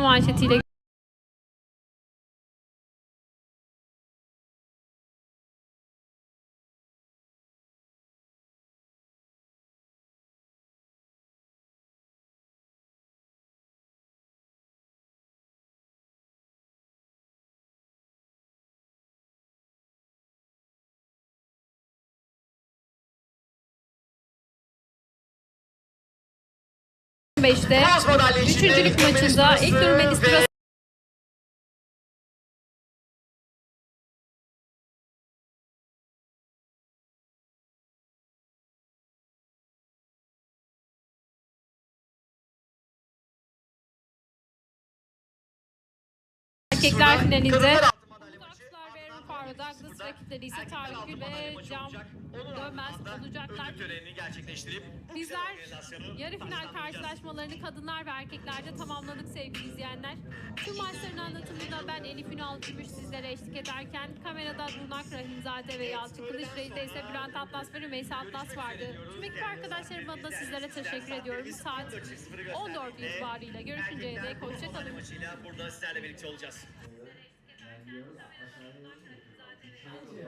Selam Ayşe Tilek. 2005'te 3. maçında ilk Ermenistan'a erkekler finalinde rakipleri ise Tarık Gül ve. Onun Dönmez olacaklar. törenini gerçekleştirip Bizler yarı final karşılaşmalarını kadınlar ve erkeklerde tamamladık sevgili izleyenler. Tüm maçların anlatımında ben Elif Ünal Gümüş sizlere eşlik ederken kamerada Runak Rahimzade ve Yalçın Kılıç Reis'te ise Bülent Atlas ve Rümeysa Atlas vardı. Tüm ekip arkadaşlarım adına sizlere teşekkür ediyorum. Saat 14 itibariyle görüşünceye dek hoşçakalın. maçıyla burada sizlerle birlikte olacağız gidiyoruz. Aşağıya geçiyoruz.